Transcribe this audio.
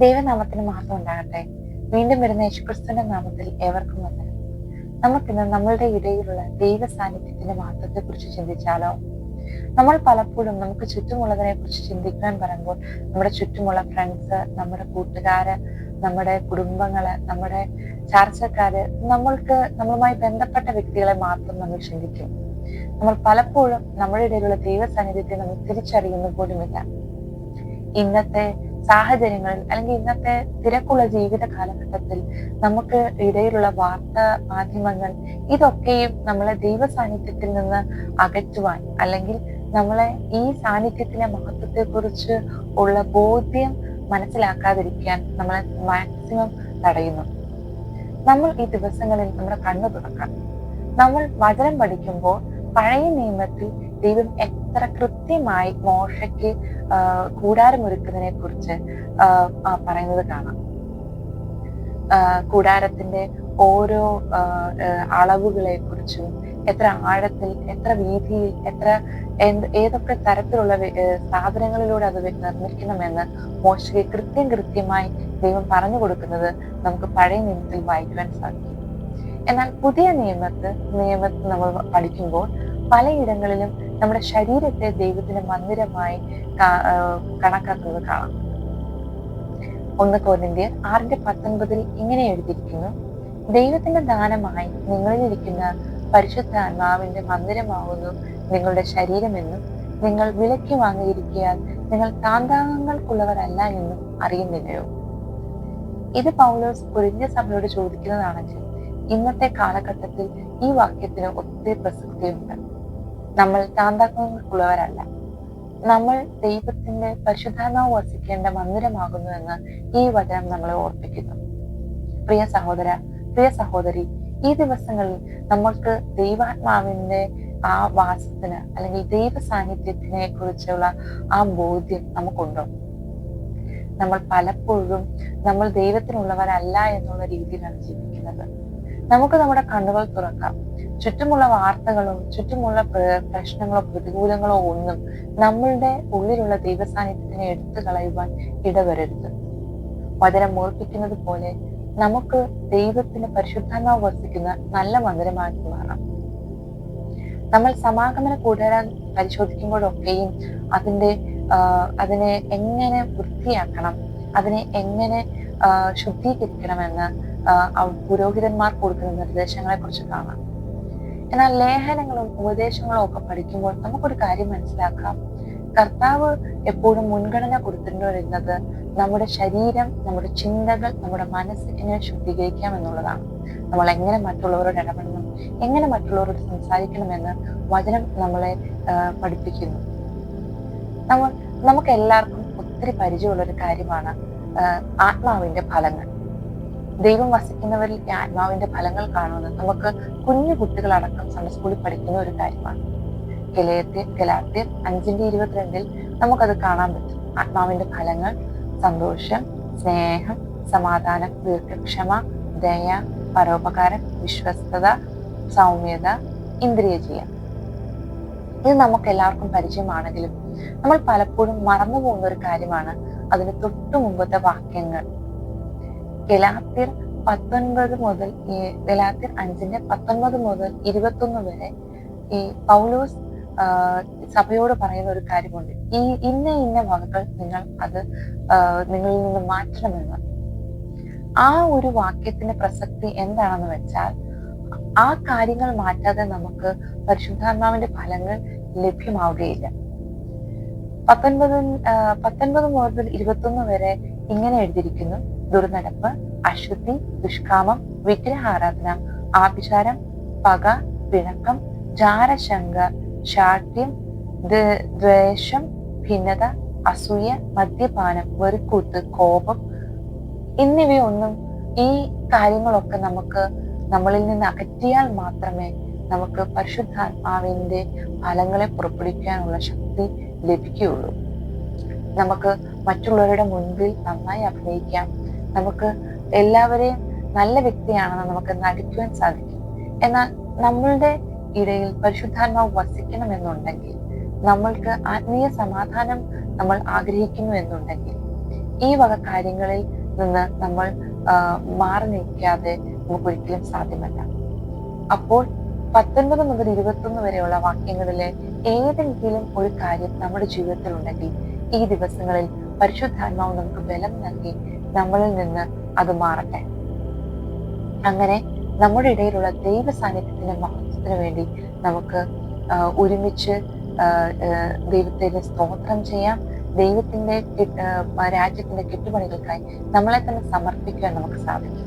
ദൈവനാമത്തിന് മഹത്വം ഉണ്ടാകട്ടെ. വീണ്ടും വരുന്ന യേശുക്രിസ്തുവിന്റെ നാമത്തിൽ ഏവർക്കും വന്ദനം. നമുക്കിന്ന് നമ്മളുടെ ഇടയിലുള്ള ദൈവ സാന്നിധ്യത്തിന്റെ മഹത്വത്തെ കുറിച്ച് ചിന്തിച്ചാലോ? നമ്മൾ പലപ്പോഴും നമുക്ക് ചുറ്റുമുള്ളതിനെ കുറിച്ച് ചിന്തിക്കാൻ പറയുമ്പോൾ നമ്മുടെ ചുറ്റുമുള്ള ഫ്രണ്ട്സ് നമ്മുടെ കൂട്ടുകാര് നമ്മുടെ കുടുംബങ്ങൾ നമ്മുടെ ചാർച്ചക്കാര് നമ്മൾക്ക് നമ്മളുമായി ബന്ധപ്പെട്ട വ്യക്തികളെ മാത്രം നമ്മൾ ചിന്തിക്കും. നമ്മൾ പലപ്പോഴും നമ്മുടെ ഇടയിലുള്ള ദൈവ സാന്നിധ്യത്തെ നമ്മൾ തിരിച്ചറിയുന്ന പോലുമില്ല. ഇന്നത്തെ സാഹചര്യങ്ങളിൽ അല്ലെങ്കിൽ ഇന്നത്തെ തിരക്കുള്ള ജീവിത കാലഘട്ടത്തിൽ നമുക്ക് ഇടയിലുള്ള വാർത്താ മാധ്യമങ്ങൾ ഇതൊക്കെയും നമ്മളെ ദൈവ സാന്നിധ്യത്തിൽ നിന്ന് അകറ്റുവാൻ അല്ലെങ്കിൽ നമ്മളെ ഈ സാന്നിധ്യത്തിലെ മഹത്വത്തെ കുറിച്ച് ഉള്ള ബോധ്യം മനസ്സിലാക്കാതിരിക്കാൻ നമ്മളെ മാക്സിമം തടയുന്നു. നമ്മൾ ഈ ദിവസങ്ങളിൽ നമ്മുടെ കണ്ണു തുറക്കാം. നമ്മൾ വചനം പഠിക്കുമ്പോൾ പഴയ നിയമത്തിൽ ദൈവം എത്ര കൃത്യമായി മോശയ്ക്ക് കൂടാരമൊരുക്കുന്നതിനെ കുറിച്ച് പറയുന്നത് കാണാം. കൂടാരത്തിന്റെ ഓരോ അളവുകളെ കുറിച്ചും എത്ര ആഴത്തിൽ എത്ര വീതിയിൽ എത്ര ഏതൊക്കെ തരത്തിലുള്ള സാധനങ്ങളിലൂടെ അത് നിർമ്മിക്കണമെന്ന് മോശയ്ക്ക് കൃത്യം കൃത്യമായി ദൈവം പറഞ്ഞു കൊടുക്കുന്നത് നമുക്ക് പഴയ നിയമത്തിൽ വായിക്കുവാൻ സാധിക്കും. എന്നാൽ പുതിയ നിയമത്ത് നിയമത്തിൽ നമ്മൾ പഠിക്കുമ്പോൾ പലയിടങ്ങളിലും നമ്മുടെ ശരീരത്തെ ദൈവത്തിന്റെ മന്ദിരമായി കണക്കാക്കുന്നത് കാണാം. ഒന്ന് കോരിന്ത്യർ ആറിന്റെ പത്തൊൻപതിൽ ഇങ്ങനെ എഴുതിയിരിക്കുന്നു. ദൈവത്തിന്റെ ദാനമായി നിങ്ങളിലിരിക്കുന്ന പരിശുദ്ധാത്മാവിന്റെ മന്ദിരമാകുന്നു നിങ്ങളുടെ ശരീരമെന്നും നിങ്ങൾ വിലക്കി വാങ്ങിയിരിക്കാൻ നിങ്ങൾ താന്താങ്ങൾക്കുള്ളവരല്ല എന്നും അറിയുന്നില്ലയോ? ഇത് പൗലോസ് കുരിഞ്ഞ സഭയോട് ചോദിക്കുന്നതാണെങ്കിൽ ഇന്നത്തെ കാലഘട്ടത്തിൽ ഈ വാക്യത്തിന് ഒത്തിരി പ്രസക്തിയുണ്ട്. നമ്മൾ താന്താക്കങ്ങൾക്കുള്ളവരല്ല. നമ്മൾ ദൈവത്തിന്റെ പരിശുദ്ധാത്മാവ് വസിക്കേണ്ട മന്ദിരമാകുന്നു എന്ന് ഈ വചനം നമ്മളെ ഓർപ്പിക്കുന്നു. പ്രിയ സഹോദര പ്രിയ സഹോദരി ഈ ദിവസങ്ങളിൽ നമ്മൾക്ക് ദൈവാത്മാവിന്റെ ആ വാസത്തിന് അല്ലെങ്കിൽ ദൈവ സാന്നിധ്യത്തിനെ കുറിച്ചുള്ള ആ ബോധ്യം നമുക്കുണ്ടോ? നമ്മൾ പലപ്പോഴും നമ്മൾ ദൈവത്തിനുള്ളവരല്ല എന്നുള്ള രീതിയിലാണ് ജീവിക്കുന്നത്. നമുക്ക് നമ്മുടെ കണ്ണുകൾ തുറക്കാം. ചുറ്റുമുള്ള വാർത്തകളോ ചുറ്റുമുള്ള പ്രശ്നങ്ങളോ പ്രതികൂലങ്ങളോ ഒന്നും നമ്മളുടെ ഉള്ളിലുള്ള ദൈവസാന്നിധ്യത്തിനെ എടുത്തു കളയുവാൻ ഇടവരരുത്. വചനം ഓർപ്പിക്കുന്നത് പോലെ നമുക്ക് ദൈവത്തിന് പരിശുദ്ധാത്മാവ് വസിക്കുന്ന നല്ല മന്ദിരമാക്കി മാറാം. നമ്മൾ സമാഗമന കൂടരാൻ പരിശോധിക്കുമ്പോഴൊക്കെയും അതിന്റെ അതിനെ എങ്ങനെ വൃത്തിയാക്കണം അതിനെ എങ്ങനെ ശുദ്ധീകരിക്കണമെന്ന് പുരോഹിതന്മാർ കൊടുക്കുന്ന നിർദ്ദേശങ്ങളെ കുറിച്ച് കാണാം. എന്നാൽ ലേഖനങ്ങളും ഉപദേശങ്ങളും ഒക്കെ പഠിക്കുമ്പോൾ നമുക്കൊരു കാര്യം മനസ്സിലാക്കാം. കർത്താവ് എപ്പോഴും മുൻഗണന കൊടുത്തിട്ടുണ്ടെന്നത് നമ്മുടെ ശരീരം നമ്മുടെ ചിന്തകൾ നമ്മുടെ മനസ്സ് എങ്ങനെ ശുദ്ധീകരിക്കാം എന്നുള്ളതാണ്. നമ്മൾ എങ്ങനെ മറ്റുള്ളവരോട് ഇടപെടണം എങ്ങനെ മറ്റുള്ളവരോട് സംസാരിക്കണമെന്ന് വചനം നമ്മളെ പഠിപ്പിക്കുന്നു. നമ്മൾ നമുക്ക് എല്ലാവർക്കും ഒത്തിരി പരിചയമുള്ള ഒരു കാര്യമാണ് ആത്മാവിന്റെ ഫലങ്ങൾ. ദൈവം വസിക്കുന്നവരിൽ ഈ ആത്മാവിന്റെ ഫലങ്ങൾ കാണുന്നത് നമുക്ക് കുഞ്ഞു കുട്ടികളടക്കം സൺഡേ സ്കൂളിൽ പഠിക്കുന്ന ഒരു കാര്യമാണ്. ഗലാത്യർ ഗലാത്യർ അഞ്ചിന്റെ ഇരുപത്തിരണ്ടിൽ നമുക്കത് കാണാൻ പറ്റും. ആത്മാവിന്റെ ഫലങ്ങൾ സന്തോഷം സ്നേഹം സമാധാനം ദീർഘക്ഷമ ദയ പരോപകാരം വിശ്വസ്തത സൗമ്യത ഇന്ദ്രിയജയം ഇത് നമുക്ക് എല്ലാവർക്കും പരിചയമാണെങ്കിലും നമ്മൾ പലപ്പോഴും മറന്നു പോകുന്ന ഒരു കാര്യമാണ്. അതിന് തൊട്ടു മുമ്പത്തെ വാക്യങ്ങൾ. ഗലാത്തിർ പത്തൊൻപത് മുതൽ ഈ ഗലാത്തിർ അഞ്ചിന്റെ പത്തൊൻപത് മുതൽ ഇരുപത്തൊന്ന് വരെ ഈ പൗലോസ് സഭയോട് പറയുന്ന ഒരു കാര്യമുണ്ട്. ഈ ഇന്ന ഇന്ന വകകൾ നിങ്ങൾ അത് നിങ്ങളിൽ നിന്ന് മാറ്റണമെന്ന്. ആ ഒരു വാക്യത്തിന്റെ പ്രസക്തി എന്താണെന്ന് വെച്ചാൽ ആ കാര്യങ്ങൾ മാറ്റാതെ നമുക്ക് പരിശുദ്ധാത്മാവിന്റെ ഫലങ്ങൾ ലഭ്യമാവുകയില്ല. പത്തൊൻപത് പത്തൊൻപത് മുതൽ ഇരുപത്തൊന്ന് വരെ ഇങ്ങനെ എഴുതിയിരിക്കുന്നു. ദുർനടപ്പ് അശുദ്ധി ദുഷ്കാമം വിഗ്രഹാരാധന ആഭിചാരം പക പിണക്കം ജാരശങ്ക ശാഠ്യം ദ്വേഷം ഭിന്നത അസൂയ മദ്യപാനം വെറുക്കൂത്ത് കോപം എന്നിവയൊന്നും ഈ കാര്യങ്ങളൊക്കെ നമുക്ക് നമ്മളിൽ നിന്ന് അകറ്റിയാൽ മാത്രമേ നമുക്ക് പരിശുദ്ധാത്മാവിന്റെ ഫലങ്ങളെ പുറപ്പെടുവിക്കാനുള്ള ശക്തി ലഭിക്കുകയുള്ളൂ. നമുക്ക് മറ്റുള്ളവരുടെ മുൻപിൽ നന്നായി അഭിനയിക്കാം. നമുക്ക് എല്ലാവരെയും നല്ല വ്യക്തിയാണെന്ന് നമുക്ക് നടിക്കുവാൻ സാധിക്കും. എന്നാൽ നമ്മളുടെ ഇടയിൽ പരിശുദ്ധാത്മാവ് വസിക്കണമെന്നുണ്ടെങ്കിൽ നമ്മൾക്ക് ആത്മീയ സമാധാനം നമ്മൾ ആഗ്രഹിക്കുന്നു എന്നുണ്ടെങ്കിൽ ഈ വക കാര്യങ്ങളിൽ നിന്ന് നമ്മൾ മാറി നിൽക്കാതെ നമുക്ക് ഒരിക്കലും സാധ്യമല്ല. അപ്പോൾ പത്തൊൻപത് മുതൽ ഇരുപത്തൊന്ന് വരെയുള്ള വാക്യങ്ങളിലെ ഏതെങ്കിലും ഒരു കാര്യം നമ്മുടെ ജീവിതത്തിൽ ഉണ്ടെങ്കിൽ ഈ ദിവസങ്ങളിൽ പരിശുദ്ധാത്മാവ് നമുക്ക് ബലം നൽകി നമ്മളിൽ നിന്ന് അത് മാറട്ടെ. അങ്ങനെ നമ്മുടെ ഇടയിലുള്ള ദൈവ സാന്നിധ്യത്തിന്റെ മഹത്വത്തിന് വേണ്ടി നമുക്ക് ഒരുമിച്ച് ആ, ആ, ദൈവത്തിന് സ്തോത്രം ചെയ്യാം. ദൈവത്തിന്റെ രാജ്യത്തിന്റെ കെട്ടുപണികൾക്കായി നമ്മളെ തന്നെ സമർപ്പിക്കാൻ നമുക്ക് സാധിക്കും.